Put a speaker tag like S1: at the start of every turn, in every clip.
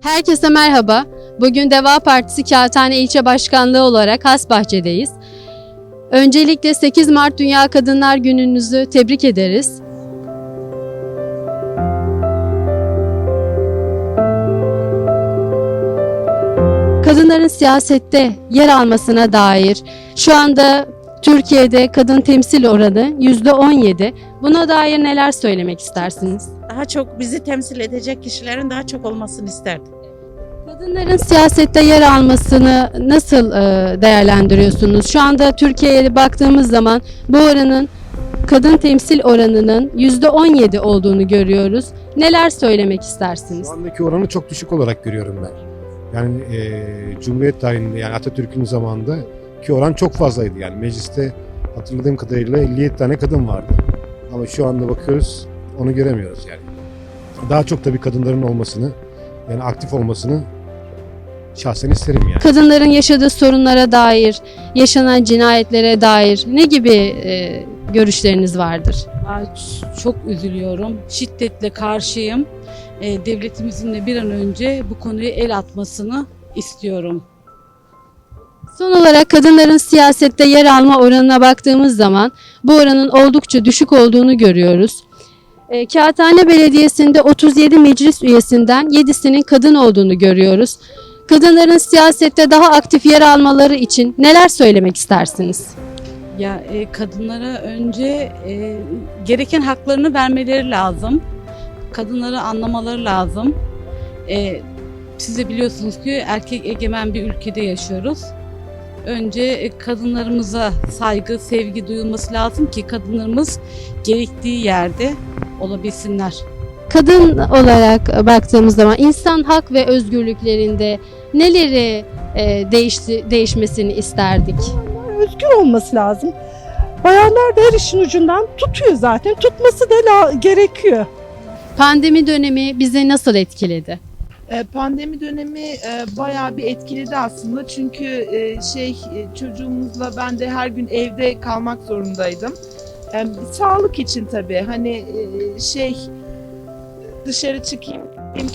S1: Herkese merhaba. Bugün Deva Partisi Kağıthane İlçe Başkanlığı olarak Hasbahçe'deyiz. Öncelikle 8 Mart Dünya Kadınlar Gününüzü tebrik ederiz. Kadınların siyasette yer almasına dair şu anda Türkiye'de kadın temsil oranı %17. Buna dair neler söylemek istersiniz?
S2: daha çok bizi temsil edecek kişilerin daha çok olmasını isterdim.
S1: Kadınların siyasette yer almasını nasıl e, değerlendiriyorsunuz? Şu anda Türkiye'ye baktığımız zaman bu oranın kadın temsil oranının %17 olduğunu görüyoruz. Neler söylemek istersiniz?
S3: Şu andaki oranı çok düşük olarak görüyorum ben. Yani e, Cumhuriyet tarihinde yani Atatürk'ün zamanında ki oran çok fazlaydı. Yani mecliste hatırladığım kadarıyla 57 tane kadın vardı. Ama şu anda bakıyoruz onu göremiyoruz yani. Daha çok tabii kadınların olmasını yani aktif olmasını şahsen isterim yani.
S1: Kadınların yaşadığı sorunlara dair, yaşanan cinayetlere dair ne gibi e, görüşleriniz vardır?
S4: Ay, Çok üzülüyorum. Şiddetle karşıyım. E, devletimizin de bir an önce bu konuya el atmasını istiyorum.
S1: Son olarak kadınların siyasette yer alma oranına baktığımız zaman bu oranın oldukça düşük olduğunu görüyoruz. E, Kağıthane Belediyesi'nde 37 meclis üyesinden 7'sinin kadın olduğunu görüyoruz. Kadınların siyasette daha aktif yer almaları için neler söylemek istersiniz?
S4: Ya e, kadınlara önce e, gereken haklarını vermeleri lazım. Kadınları anlamaları lazım. E, siz de biliyorsunuz ki erkek egemen bir ülkede yaşıyoruz. Önce e, kadınlarımıza saygı, sevgi duyulması lazım ki kadınlarımız gerektiği yerde olabilsinler.
S1: Kadın olarak baktığımız zaman insan hak ve özgürlüklerinde neleri e, değişti, değişmesini isterdik?
S5: özgür olması lazım. Bayanlar da her işin ucundan tutuyor zaten. Tutması da gerekiyor.
S1: Pandemi dönemi bizi nasıl etkiledi?
S6: E, Pandemi dönemi e, bayağı bir etkiledi aslında çünkü e, şey çocuğumuzla ben de her gün evde kalmak zorundaydım. Sağlık için tabii hani şey dışarı çıkayım,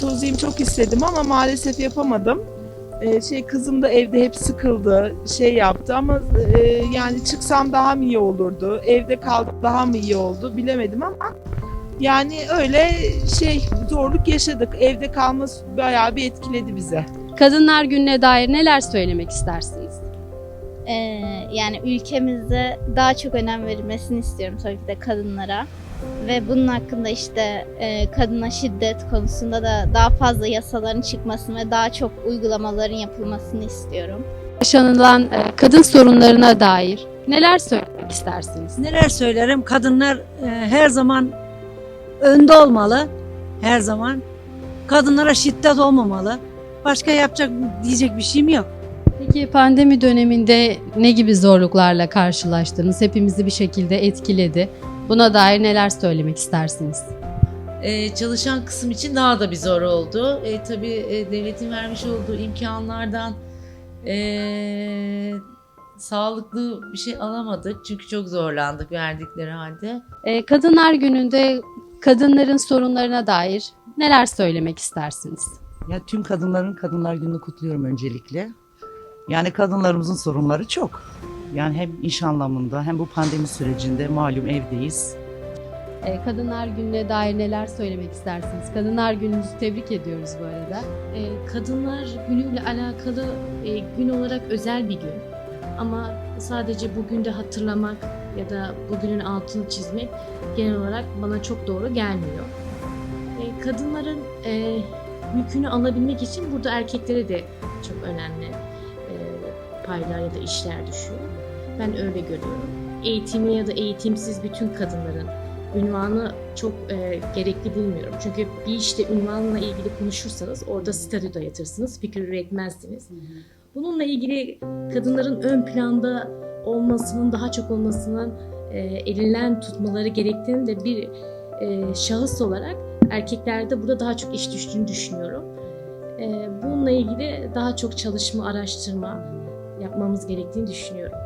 S6: tozayım çok istedim ama maalesef yapamadım. Şey kızım da evde hep sıkıldı, şey yaptı ama yani çıksam daha mı iyi olurdu, evde kaldım daha mı iyi oldu bilemedim ama yani öyle şey zorluk yaşadık. Evde kalması bayağı bir etkiledi bize.
S1: Kadınlar Günü'ne dair neler söylemek istersiniz?
S7: Ee, yani ülkemizde daha çok önem verilmesini istiyorum tabii ki de kadınlara. Ve bunun hakkında işte e, kadına şiddet konusunda da daha fazla yasaların çıkmasını ve daha çok uygulamaların yapılmasını istiyorum.
S1: Yaşanılan e, kadın sorunlarına dair neler söylemek istersiniz?
S8: Neler söylerim? Kadınlar e, her zaman önde olmalı. Her zaman. Kadınlara şiddet olmamalı. Başka yapacak diyecek bir şeyim yok.
S1: Peki pandemi döneminde ne gibi zorluklarla karşılaştınız? Hepimizi bir şekilde etkiledi. Buna dair neler söylemek istersiniz?
S9: Ee, çalışan kısım için daha da bir zor oldu. E, tabii e, devletin vermiş olduğu imkanlardan e, sağlıklı bir şey alamadık. Çünkü çok zorlandık verdikleri halde.
S1: E, Kadınlar Günü'nde kadınların sorunlarına dair neler söylemek istersiniz?
S10: Ya tüm kadınların Kadınlar Günü'nü kutluyorum öncelikle. Yani kadınlarımızın sorunları çok. Yani hem iş anlamında hem bu pandemi sürecinde malum evdeyiz.
S1: E, Kadınlar Günü'ne dair neler söylemek istersiniz? Kadınlar Günü'nüzü tebrik ediyoruz bu arada.
S11: Ee, Kadınlar günüyle alakalı e, gün olarak özel bir gün. Ama sadece bugün de hatırlamak ya da bugünün altını çizmek genel olarak bana çok doğru gelmiyor. Ee, kadınların e, yükünü alabilmek için burada erkeklere de çok önemli e, paylar ya da işler düşüyor. Ben öyle görüyorum. Eğitimli ya da eğitimsiz bütün kadınların ünvanı çok e, gerekli bulmuyorum. Çünkü bir işte ünvanla ilgili konuşursanız orada statü dayatırsınız, fikir üretmezsiniz. Bununla ilgili kadınların ön planda olmasının, daha çok olmasının e, elinden tutmaları gerektiğini de bir e, şahıs olarak erkeklerde burada daha çok iş düştüğünü düşünüyorum. E, bununla ilgili daha çok çalışma, araştırma yapmamız gerektiğini düşünüyorum.